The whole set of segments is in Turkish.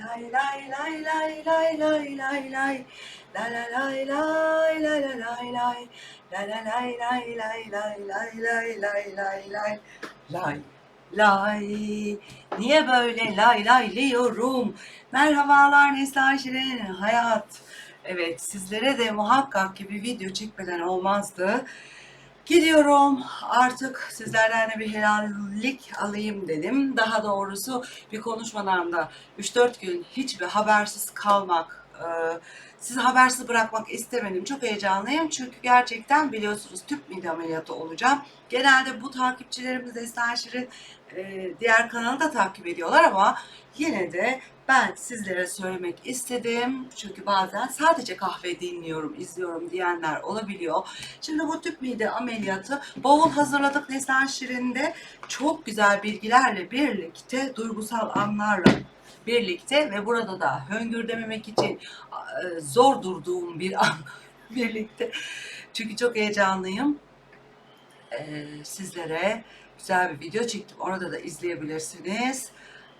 Lay lay lay lay lay lay lay lay. La la lay lay la la lay lay. La la lay lay lay lay lay lay lay lay lay. Lay lay. Niye böyle lay laylıyorum? Merhabalar Şirin Hayat. Evet sizlere de muhakkak ki bir video çekmeden olmazdı. Gidiyorum artık sizlerden de bir helallik alayım dedim. Daha doğrusu bir konuşmadan da 3-4 gün hiçbir habersiz kalmak, sizi habersiz bırakmak istemedim. Çok heyecanlıyım çünkü gerçekten biliyorsunuz tüp mide ameliyatı olacağım. Genelde bu takipçilerimiz Esra Şirin e, diğer kanalı da takip ediyorlar ama yine de ben sizlere söylemek istedim. Çünkü bazen sadece kahve dinliyorum, izliyorum diyenler olabiliyor. Şimdi bu tüp mide ameliyatı bavul hazırladık Neslihan Şirin'de. Çok güzel bilgilerle birlikte, duygusal anlarla birlikte ve burada da höngür dememek için e, zor durduğum bir an birlikte. Çünkü çok heyecanlıyım. E, sizlere güzel bir video çektim. Orada da izleyebilirsiniz.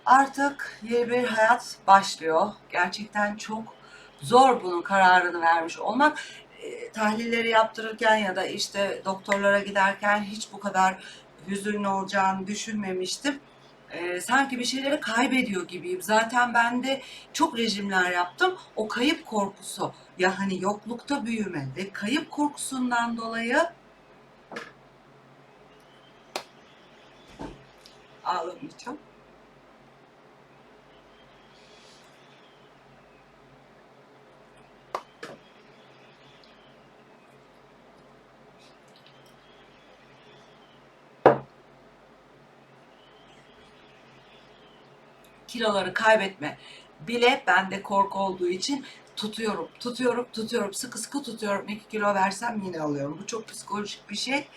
Artık yeni bir hayat başlıyor. Gerçekten çok zor bunun kararını vermiş olmak. E, tahlilleri yaptırırken ya da işte doktorlara giderken hiç bu kadar hüzünlü olacağını düşünmemiştim. E, sanki bir şeyleri kaybediyor gibiyim. Zaten ben de çok rejimler yaptım. O kayıp korkusu ya hani yoklukta büyüme ve kayıp korkusundan dolayı ağlamayacağım. Kiloları kaybetme bile bende korku olduğu için tutuyorum, tutuyorum, tutuyorum, sıkı sıkı tutuyorum. 2 kilo versem yine alıyorum. Bu çok psikolojik bir şey.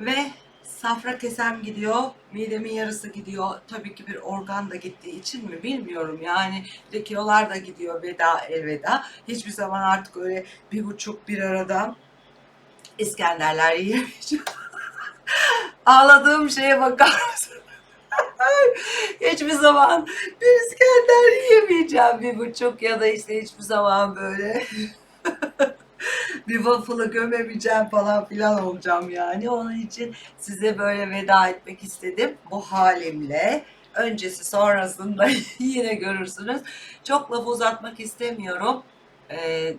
Ve safra kesem gidiyor, midemin yarısı gidiyor. Tabii ki bir organ da gittiği için mi bilmiyorum. Yani de kilolar da gidiyor veda elveda. Hiçbir zaman artık öyle bir buçuk bir arada İskenderler yiyemeyeceğim. Ağladığım şeye bakar mısın? Hiçbir zaman bir İskender yiyemeyeceğim bir buçuk ya da işte hiçbir zaman böyle bir waffle'ı gömemeyeceğim falan filan olacağım yani. Onun için size böyle veda etmek istedim bu halimle. Öncesi sonrasında yine görürsünüz. Çok lafı uzatmak istemiyorum. Ee,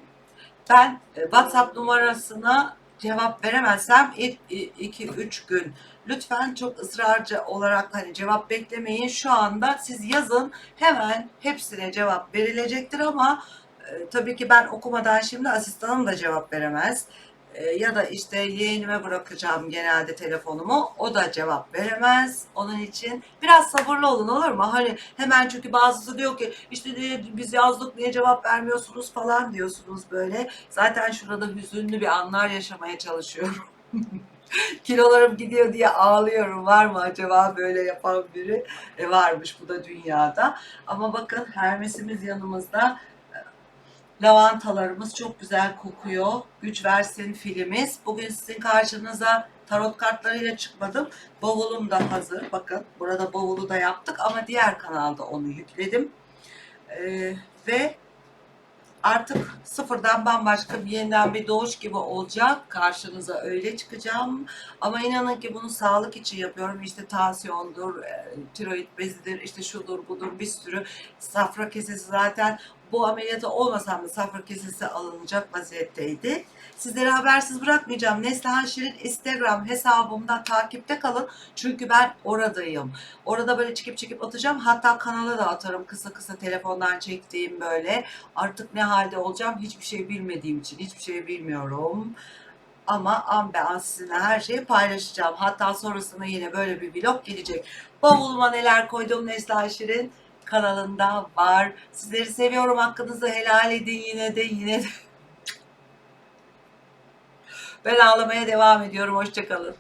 ben WhatsApp numarasına cevap veremezsem ilk 2-3 gün lütfen çok ısrarcı olarak hani cevap beklemeyin. Şu anda siz yazın hemen hepsine cevap verilecektir ama e, tabii ki ben okumadan şimdi asistanım da cevap veremez. E, ya da işte yeğenime bırakacağım genelde telefonumu. O da cevap veremez. Onun için biraz sabırlı olun olur mu? Hani hemen çünkü bazısı diyor ki işte biz yazdık niye cevap vermiyorsunuz falan diyorsunuz böyle. Zaten şurada hüzünlü bir anlar yaşamaya çalışıyorum. Kilolarım gidiyor diye ağlıyorum. Var mı acaba böyle yapan biri? E varmış bu da dünyada. Ama bakın Hermes'imiz yanımızda. Lavantalarımız çok güzel kokuyor. Güç versin filimiz. Bugün sizin karşınıza tarot kartlarıyla çıkmadım. Bavulum da hazır. Bakın burada bavulu da yaptık ama diğer kanalda onu yükledim. Ee, ve artık sıfırdan bambaşka bir yeniden bir doğuş gibi olacak. Karşınıza öyle çıkacağım. Ama inanın ki bunu sağlık için yapıyorum. İşte tansiyondur, e, tiroid bezidir, işte şudur budur bir sürü. Safra kesesi zaten bu ameliyata olmasam da safra kesesi alınacak vaziyetteydi. Sizleri habersiz bırakmayacağım. Neslihan Şirin Instagram hesabımdan takipte kalın. Çünkü ben oradayım. Orada böyle çekip çekip atacağım. Hatta kanala da atarım kısa kısa telefondan çektiğim böyle. Artık ne halde olacağım hiçbir şey bilmediğim için hiçbir şey bilmiyorum. Ama an be an sizinle her şeyi paylaşacağım. Hatta sonrasında yine böyle bir vlog gelecek. Bavuluma neler koydum Neslihan Şirin kanalında var. Sizleri seviyorum. Hakkınızı helal edin yine de yine de. Ben ağlamaya devam ediyorum. Hoşçakalın.